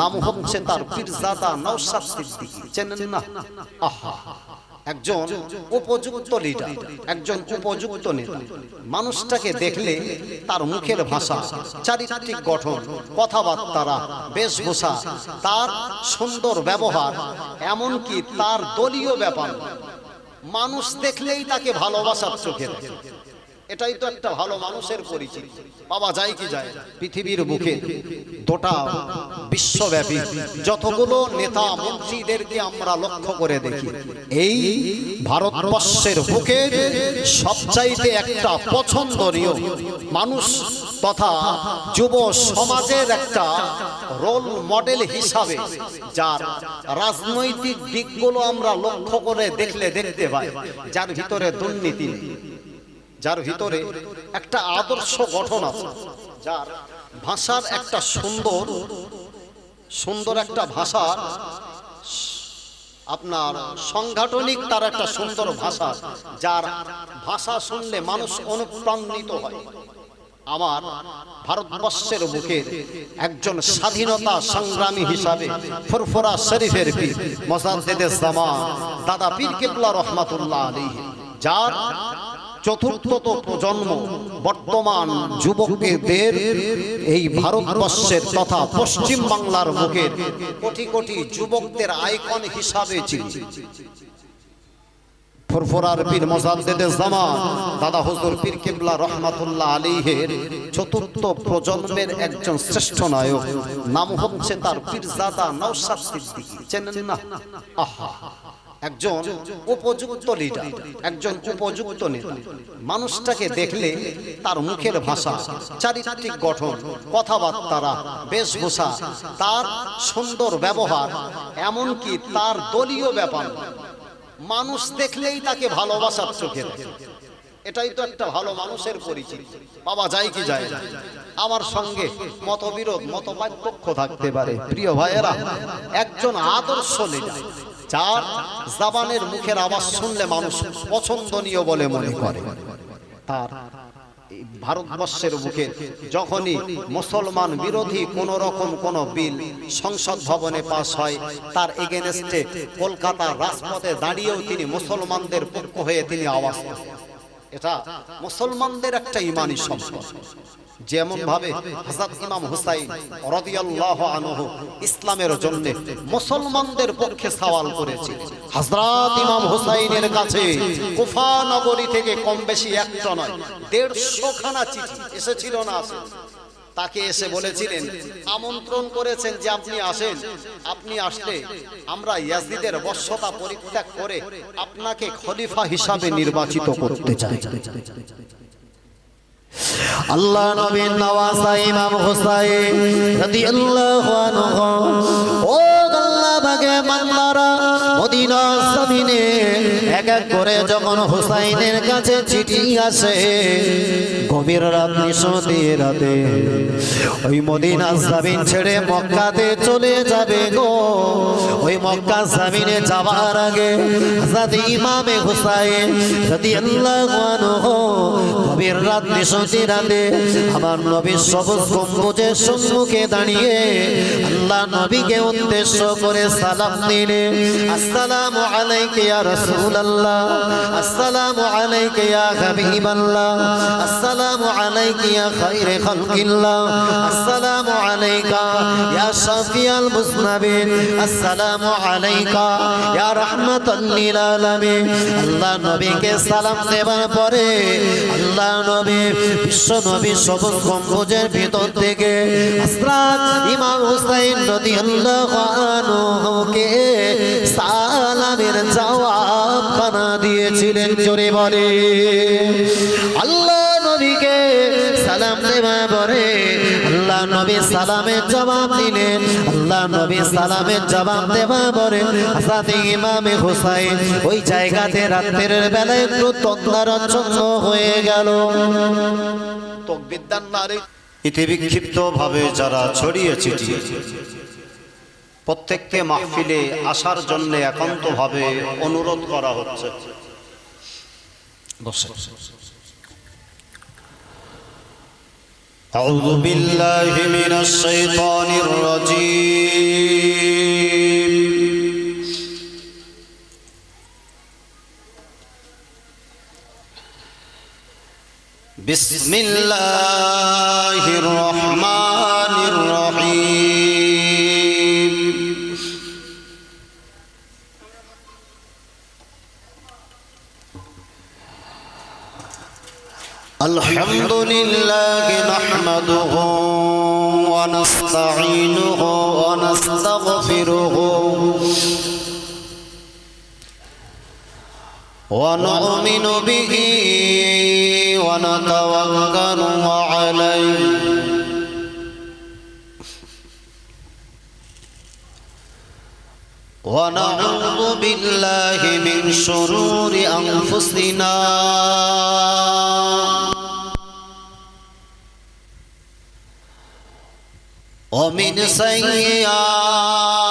নাম হচ্ছে তার পীরজাদা নওশাদ সিদ্দিকী চেনেন না? আহা। একজন উপযুক্ত লিডার একজন উপযুক্ত নেতা। মানুষটাকে দেখলে তার মুখের ভাষা, চারিত্রিক গঠন, কথাবার্তারা, বেশভূষা, তার সুন্দর ব্যবহার, এমনকি তার দলীয় ব্যাপার। মানুষ দেখলেই তাকে ভালোবাসার চোখে এটাই তো একটা ভালো মানুষের পরিচিতি। পাওয়া যায় কি যায়, পৃথিবীর বুকে গোটা বিশ্বব্যাপী যতগুলো নেতা মন্ত্রীদেরকে আমরা লক্ষ্য করে দেখি, এই ভারতবর্ষের বুকে সবচাইতে একটা পছন্দনীয় মানুষ তথা যুব সমাজের একটা রোল মডেল হিসাবে যার রাজনৈতিক দিকগুলো আমরা লক্ষ্য করে দেখলে দেখতে পাই, যার ভিতরে দুর্নীতি নেই। যার ভিতরে একটা আদর্শ গঠন আছে। যার ভাষার একটা সুন্দর সুন্দর একটা ভাষা, আপনার সংগঠনিক তার একটা সুন্দর ভাষা, যার ভাষা শুনলে মানুষ অনুপ্রাণিত হয়। আমার ভারতবর্ষের বুকে একজন স্বাধীনতা সংগ্রামী হিসাবে ফুরফুরা শরীফের পীর মোসাদ্দেদের জামান, দাদা পীর কেবলা রহমাতুল্লাহ আলী যার চতুর্থত প্রজন্ম, বর্তমান যুবকদের এই ভারতবর্ষের তথা পশ্চিম বাংলার বুকের কোটি কোটি যুবকদের আইকন হিসাবে ছিল ফুরফুরার পীর মোজাদ্দেদে জামান দাদা হুজুর পীর কিবলা রহমাতুল্লাহ আলীহের চতুর্থ প্রজন্মের একজন শ্রেষ্ঠ নায়ক। নাম হচ্ছে তার পীরজাদা নওশাদ সিদ্দিকী। চেনেন না? আহা। একজন উপযুক্ত লিডার একজন উপযুক্ত নেতা। মানুষটাকে দেখলে তার মুখের ভাষা, চারিত্রিক গঠন, কথাবার্তারা, বেশভূষা, তার সুন্দর ব্যবহার, এমনকি তার দলীয় ব্যাপার। মানুষ দেখলেই তাকে ভালোবাসার চোখে এটাই তো একটা ভালো মানুষের পরিচিতি। বাবা যাই কি যায় আমার সঙ্গে মতবিরোধ মত পার্থক্য থাকতে পারে। প্রিয় ভাইয়েরা, একজন আদর্শ লিডার যার জাবানের মুখের আওয়াজ শুনলে মানুষ পছন্দনীয় বলে মনে করে। তার ভারতবর্ষের মুখে যখনই মুসলমান বিরোধী কোন রকম কোন বিল সংসদ ভবনে পাস হয়, তার এগেনস্টে কলকাতা রাজপথে দাঁড়িয়েও তিনি মুসলমানদের পক্ষ হয়ে তিনি আওয়াজ। এটা মুসলমানদের একটা ইমানি সম্পদ। যেমন ভাবে হযরত ইমাম হুসাইন রাদিয়াল্লাহু আনহু ইসলামের জন্য মুসলমানদের পক্ষে সওয়াল করেছে। হযরত ইমাম হুসাইনের কাছে কুফা নগরী থেকে কম বেশি একটা নয় দেড়শো খানা চিঠি এসেছিল না তাকে এসে বলেছিলেন আমন্ত্রণ করেছেন যে আপনি আসেন আপনি আসলে আমরা ইয়াজিদের বর্ষতা পরিত্যাগ করে আপনাকে খলিফা হিসাবে নির্বাচিত করতে চাই। আল্লাহ নবীন নওয়াজা ইমাম হুসাইন রাদিয়াল্লাহু আনহু ও আল্লাহ বাগে মদিনা জমিনে এক এক করে যখন হুসাইনের কাছে চিঠি আসে, গভীর রাত নিশতি রাতে ওই মদিনা জমিন ছেড়ে মক্কাতে চলে যাবে গো। ওই মক্কা জমিনে যাওয়ার আগে হযরত ইমামে হুসাইন রাদিয়াল্লাহু আনহু গভীর রাত নিশতি রাতে আমার নবী সবুজ গম্বুজের সম্মুখে দাঁড়িয়ে আল্লাহ নবীকে উদ্দেশ্য করে সালাম দিলে, আসসালামু আলাইকা ইয়া রাসূলুল্লাহ, আসসালামু আলাইকা ইয়া হাবিবাল্লাহ, আসসালামু আলাইকা ইয়া খায়রে খালকিল্লাহ, আসসালামু আলাইকা ইয়া শাফিয়াল মুসনাবিন, আসসালামু আলাইকা ইয়া রাহমাতাল লিল আলামিন। আল্লাহ নবীকে সালাম দেওয়ার পরে, আল্লাহ নবী বিশ্ব নবী সবুজ গম্বুজের ভিতর থেকে হুসাইন রাদিয়াল্লাহু সালামের জবাব খানা দিয়েছিলেন, জোরে বলে। আল্লাহ নবীকে সালাম দেওয়া পরে আল্লাহ নবী সালামের জবাব দিলেন। আল্লাহ নবী সালামের জবাব দেওয়া পরে হযরত ইমামে হুসাইন ওই জায়গাতে রাতের বেলায় একটু তন্দ্রাচ্ছন্ন হয়ে গেল। তকবিদ্যান নারী ইতি বিক্ষিপ্ত ভাবে যারা ছড়িয়ে ছিটিয়ে প্রত্যেককে মাহফিলে আসার জন্য একান্ত ভাবে অনুরোধ করা হচ্ছে أعوذ بالله من الشيطان الرجيم بسم الله الرحمن الرحيم. الحمد لله نحمده ونستعينه ونستغفره ونؤمن به ونتوكل عليه ونعوذ بالله من شرور أنفسنا ومن سيئات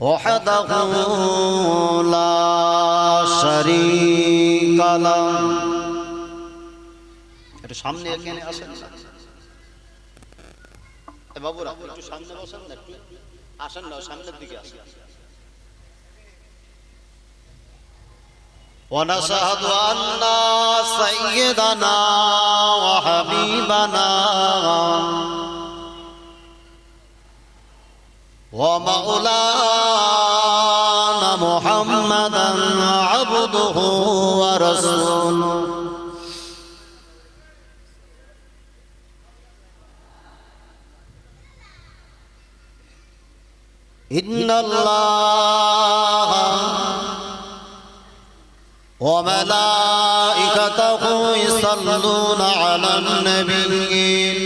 وحده لا شريك له একটু সামনে এখানে আসেন না এ বাবুরা একটু সামনে বসেন না একটু আসেন না সামনের দিকে আসেন ونشهد أن سيدنا وحبيبنا ومولانا محمدا عبده ورسوله إن الله وملائكته يصلون على النبي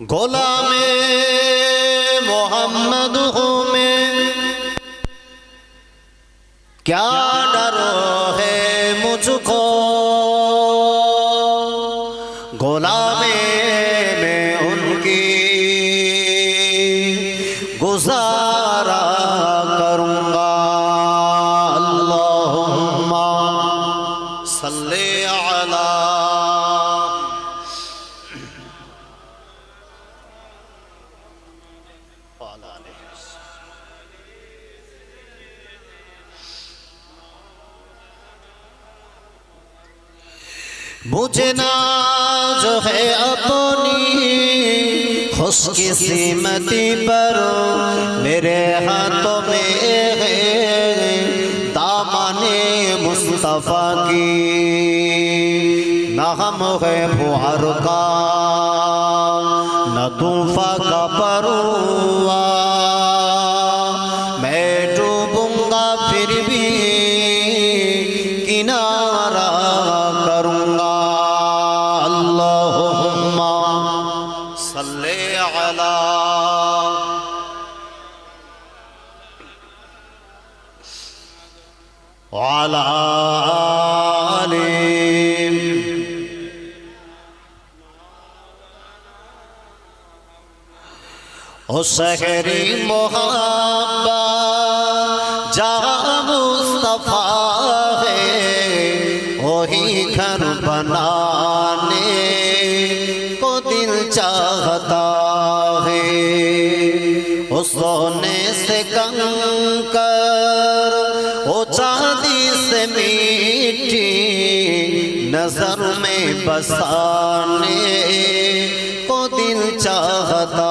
গোলামে মোহাম্মদ হোমে क्या مجھے ناز ہے اپنی خوش قسمتی پر میرے ہاتھوں میں ہے دامن مصطفیٰ کی نہ ہم ہے بہار کا نہ طوفہ کا پروا میں ڈوبوں گا پھر بھی کنارہ سحری محبا جہاں مصطفیٰ ہے، وہی گھر بنانے کو دل چاہتا ہے۔ وہ سونے سے کنکر، وہ چاندی سے میٹھی، نظر میں بسانے کو دل چاہتا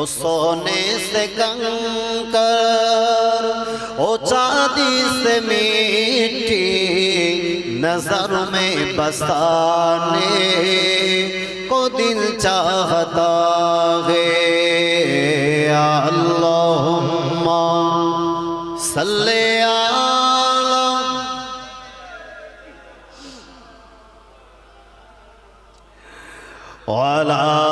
وہ سونے سے کنکر، او چاندی سے میٹھی نظر میں بسانے کو دل چاہتا ہے۔ اللہم صلی اللہ علیہ وسلم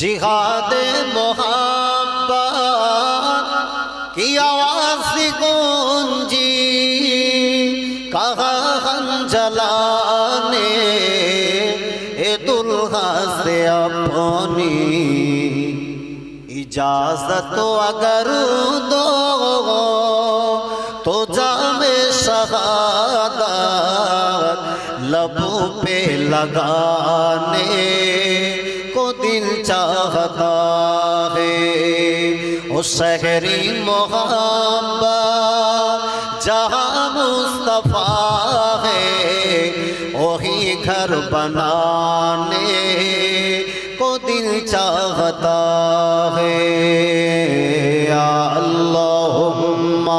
जिहाद मोहब्बत की आवाज गूंजी कहा हम जलाने ए दुल्हा से अपनी इजाजत अगर दो तो जामे शहादत लबों पे लगाने को दिल سخطا ہے اس شہری محبت جہاں مصطفیٰ ہے وہی گھر بنانے کو دل چاہتا ہے یا اللہم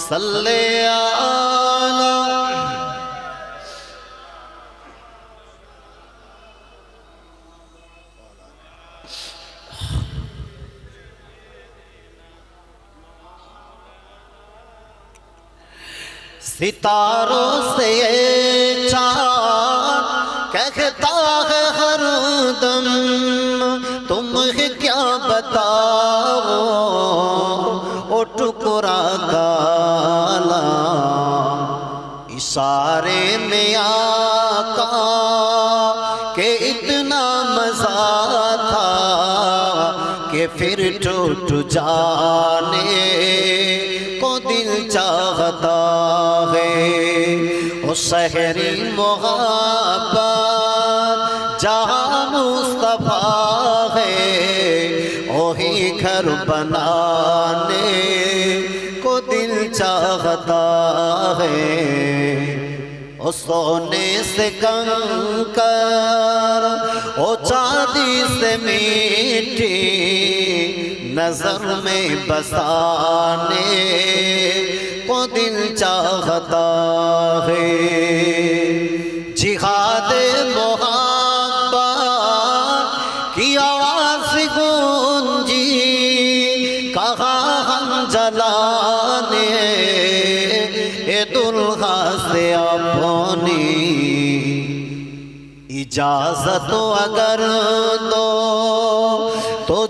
صلی اللہ ستاروں سے چار کہتا ہے ہر دم تم ہی کیا بتاؤ او ٹکرا کالا۔ اشارے میں آقا کہ اتنا مزہ تھا کہ پھر ٹوٹ جانے کو دل چاہتا۔ شہری محبت جہاں مصطفیٰ ہے، وہی گھر بنانے کو دل چاہتا ہے۔ او سونے سے کنکر او چاندی سے میٹھی، نظر میں بسانے दिल चाहता है जिहाद मोहब्बत की आवाज गूंजी कहा हम जलाने ए दुल्हा से अपनी इजाजत अगर दो तो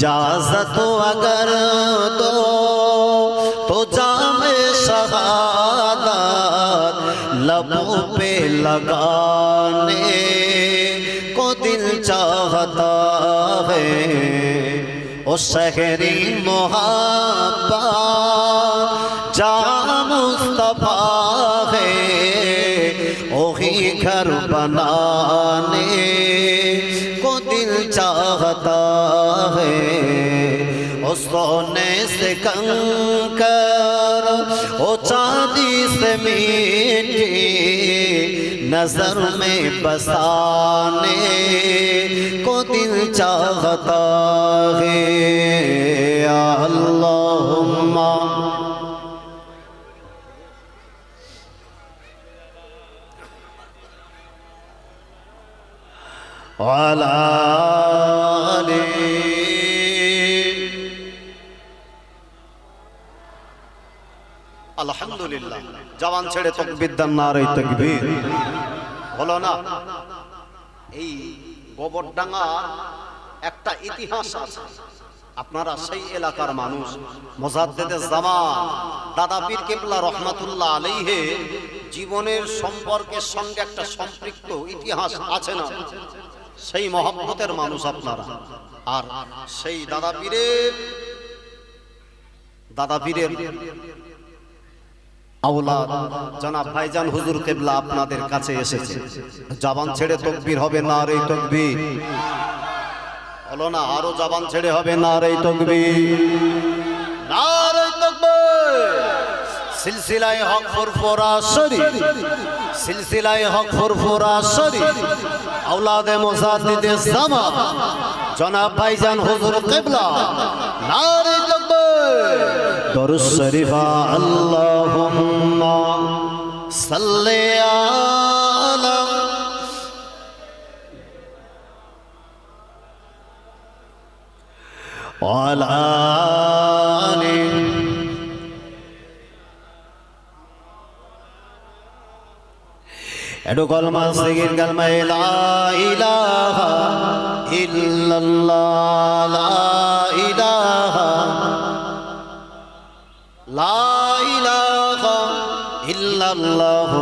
اجازت اگر دو تو جام شہادت لبوں پہ لگانے کو دل چاہتا ہے۔ او شہری محبہ جام مصطفیٰ ہے۔ اوہی گھر بنانے چاہتا ہے۔ وہ سونے سے کنکر وہ چاندی سے میٹھی نظر میں بسانے کو دل چاہتا ہے۔ اللہم۔ وعلى আলহামদুলিল্লাহ। জবান ছেড়ে তকবির দেন না রে তকবীর। হলো না? এই গোবরডাঙ্গা একটা ইতিহাস আছে। আপনারা সেই এলাকার মানুষ। মোজাদ্দেদে জামান। দাদা পীর কেবলা রহমাতুল্লাহ আলাইহে জীবনের সম্পর্কের সঙ্গে একটা সম্পৃক্ত ইতিহাস আছে না? সেই মহব্বতের মানুষ আপনারা। আর সেই দাদা পীরের দাদা পীরের আওলাদ জনাব ভাইজান হুজুর কেবলা আপনাদের কাছে এসেছে। জবান ছেড়ে তকবীর হবে না রে তকবীর। হলো না, আরও জবান ছেড়ে হবে না রে তকবীর। না রে তকবীর। সিলসিলায় হক ফুরফুরা শরীফ। সিলসিলায় হক ফুরফুরা শরীফ। আওলাদে মুজাদ্দিদে জামান জনাব ভাইজান হুজুর কেবলা। না রে তকবীর। দরুদ শরীফ আল্লাহুম্মা সাল্লি আলা وعلى آله একটু কলমা সিগির কলমা লা ইলাহা ইল্লাল্লাহ লা ইলাহা লা ইল্লাল্লাহ।